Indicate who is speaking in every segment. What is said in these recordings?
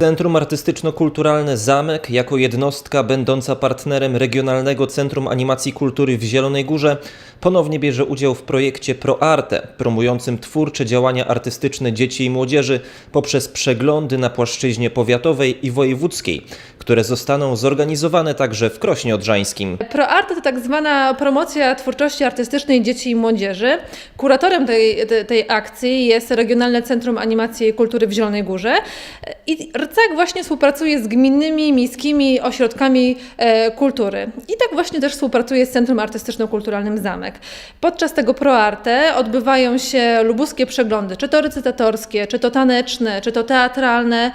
Speaker 1: Centrum Artystyczno-Kulturalne Zamek, jako jednostka będąca partnerem Regionalnego Centrum Animacji Kultury w Zielonej Górze, ponownie bierze udział w projekcie ProArte, promującym twórcze działania artystyczne dzieci i młodzieży poprzez przeglądy na płaszczyźnie powiatowej i wojewódzkiej, które zostaną zorganizowane także w Krośnie Odrzańskim.
Speaker 2: ProArt to tak zwana promocja twórczości artystycznej dzieci i młodzieży. Kuratorem tej, tej, tej akcji jest Regionalne Centrum Animacji i Kultury w Zielonej Górze. I RCAK właśnie współpracuje z gminnymi, miejskimi ośrodkami e, kultury. I tak właśnie też współpracuje z Centrum Artystyczno-Kulturalnym Zamek. Podczas tego ProArte odbywają się lubuskie przeglądy, czy to recytatorskie, czy to taneczne, czy to teatralne,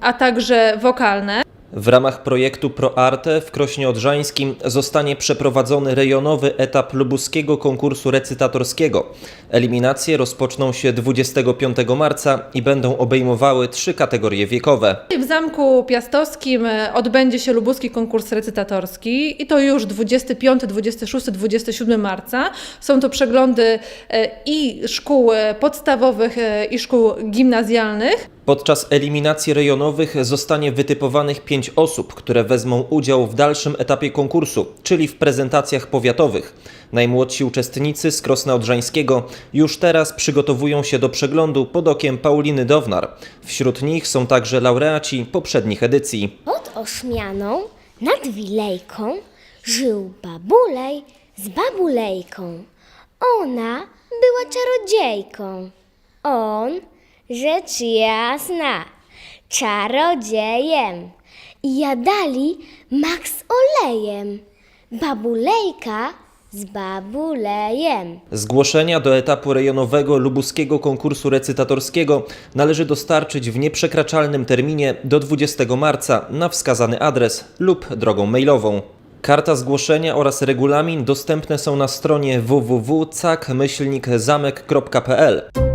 Speaker 2: a także wokalne lokalne.
Speaker 1: W ramach projektu ProArte w Krośnie Odrzańskim zostanie przeprowadzony rejonowy etap lubuskiego konkursu recytatorskiego. Eliminacje rozpoczną się 25 marca i będą obejmowały trzy kategorie wiekowe.
Speaker 2: W Zamku Piastowskim odbędzie się lubuski konkurs recytatorski i to już 25, 26, 27 marca. Są to przeglądy e, i szkół podstawowych e, i szkół gimnazjalnych.
Speaker 1: Podczas eliminacji rejonowych zostanie wytypowanych osób, które wezmą udział w dalszym etapie konkursu, czyli w prezentacjach powiatowych. Najmłodsi uczestnicy z Krosna Odrzańskiego już teraz przygotowują się do przeglądu pod okiem Pauliny Downar. Wśród nich są także laureaci poprzednich edycji.
Speaker 3: Pod ośmianą, nad wilejką, żył babulej z babulejką. Ona była czarodziejką. On, rzecz jasna, czarodziejem. Jadali mak z olejem. Babulejka z babulejem.
Speaker 1: Zgłoszenia do etapu rejonowego lubuskiego konkursu recytatorskiego należy dostarczyć w nieprzekraczalnym terminie do 20 marca na wskazany adres lub drogą mailową. Karta zgłoszenia oraz regulamin dostępne są na stronie www.cak-zamek.pl.